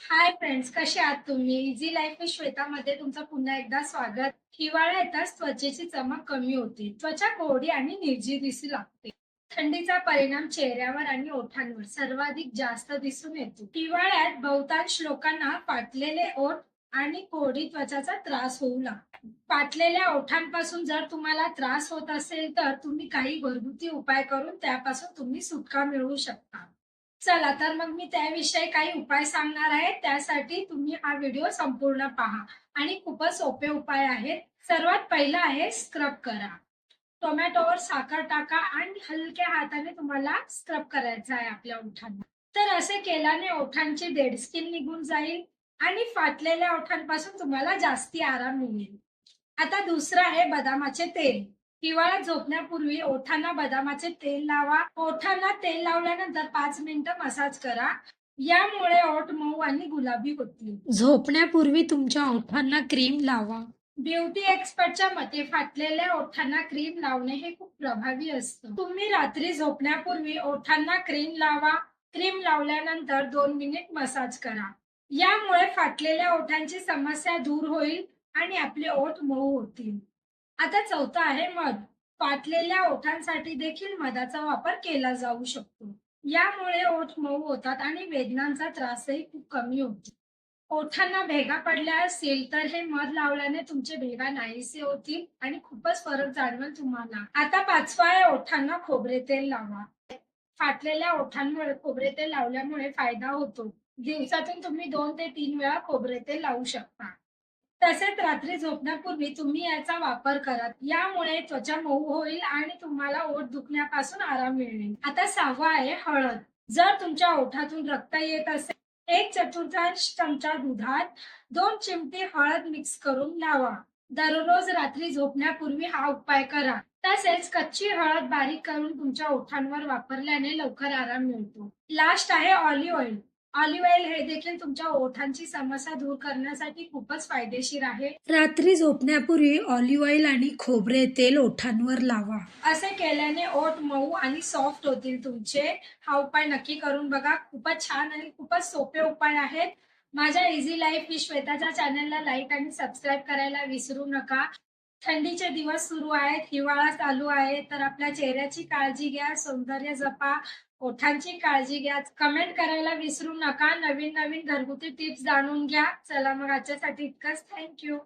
Hi friends कसे आहात तुम्ही? इझी लाईफ विथ श्वेतामध्ये तुमचं पुन्हा एकदा स्वागत. हिवाळा येताच त्वचेची चमक कमी होते. त्वचा गोडी आणि निर्जी दिसू लागते. थंडीचा परिणाम चेहऱ्यावर आणि ओठांवर सर्वाधिक जास्त दिसून येतो. हिवाळ्यात बहुतांश लोकांना फाटलेले ओठ आणि कोरडी त्वचाचा त्रास होऊ लागतो. पाटलेल्या ओठांपासून जर तुम्हाला त्रास होत असेल तर तुम्ही काही घरगुती उपाय करून त्यापासून तुम्ही सुटका मिळवू शकता. चला तर मग मी त्याविषयी काही उपाय सांगणार आहे. त्यासाठी तुम्ही हा व्हिडिओ संपूर्ण पहा. आणि खूपच सोपे उपाय आहेत. सर्वात पहिला आहे स्क्रब करा. टोमॅटोवर साखर टाका आणि हलक्या हाताने तुम्हाला स्क्रब करायचा आहे आपल्या ओठांना. तर असे केल्याने ओठांची डेड स्किन निघून जाईल आणि फाटलेल्या ओठांपासून तुम्हाला जास्ती आराम मिळेल. आता दुसरं आहे बदामाचे तेल. हिवाळ्यात झोपण्यापूर्वी ओठांना बदामाचे तेल लावा. ओठांना तेल लावल्यानंतर पाच मिनिटं मसाज करा. यामुळे ओठ मऊ आणि गुलाबी होतील. झोपण्यापूर्वी तुमच्या ओठांना क्रीम लावा. ब्युटी एक्सपर्टच्या मते फाटलेल्या ओठांना क्रीम लावणे हे खूप प्रभावी असतं. तुम्ही रात्री झोपण्यापूर्वी ओठांना क्रीम लावा. क्रीम लावल्यानंतर दोन मिनिट मसाज करा. यामुळे फाटलेल्या ओठांची समस्या दूर होईल आणि आपले ओठ मऊ होतील. आता चौथा आहे मध. फाटलेल्या ओठांसाठी देखील मधाचा वापर केला जाऊ शकतो. यामुळे ओठ मऊ होतात आणि वेदनांचा त्रासही खूप कमी होतो. ओठांना भेगा पडल्या असेल तर हे मध लावल्याने तुमचे भेगा नाहीसे होतील आणि खूपच फरक जाणवेल तुम्हाला. आता पाचवा आहे ओठांना खोबरे तेल लावा. फाटलेल्या ओठांमुळे खोबरे तेल लावल्यामुळे फायदा होतो. दिवसातून तुम्ही दोन ते तीन वेळा खोबरे तेल लावू शकता. तसेच रात्री झोपण्यापूर्वी तुम्ही याचा वापर करा यामुळे त्वचा मऊ होईल आणि तुम्हाला ओठ दुखण्यापासून आराम मिळेल. आता सहावा आहे हळद. जर तुमच्या ओठातून रक्त येत असेल एक चतुर्थांश चमचा दुधात दोन चिमटी हळद मिक्स करून लावा. दररोज रात्री झोपण्यापूर्वी हा उपाय करा. तसेच कच्ची हळद बारीक करून तुमच्या ओठांवर वापरल्याने लवकर आराम मिळतो. लास्ट आहे ऑलिव्ह ऑइल. ऑलिव्ह ऑइल हे देखील तुमच्या ओठांची समस्या दूर करण्यासाठी खूपच फायदेशीर आहे. रात्री झोपण्यापूर्वी ऑलिव्ह ऑइल आणि खोबरे तेल ओठांवर लावा. असे केल्याने ओठ मऊ आणि सॉफ्ट होतील तुमचे. हा उपाय नक्की करून बघा. खूपच छान आणि खूपच सोपे उपाय आहेत. माझ्या इझी लाईफ ही श्वेताच्या चॅनलला लाईक आणि सबस्क्राईब करायला विसरू नका. थंडीचे दिवस सुरू आहेत हिवाळा चालू आहे तर आपल्या चेहऱ्याची काळजी घ्या सौंदर्य जपा ओठांची काळजी घ्या. कमेंट करायला विसरू नका नवीन नवीन घरगुती टिप्स जाणून घ्या. चला मग आजच्यासाठी इतकंच. थँक्यू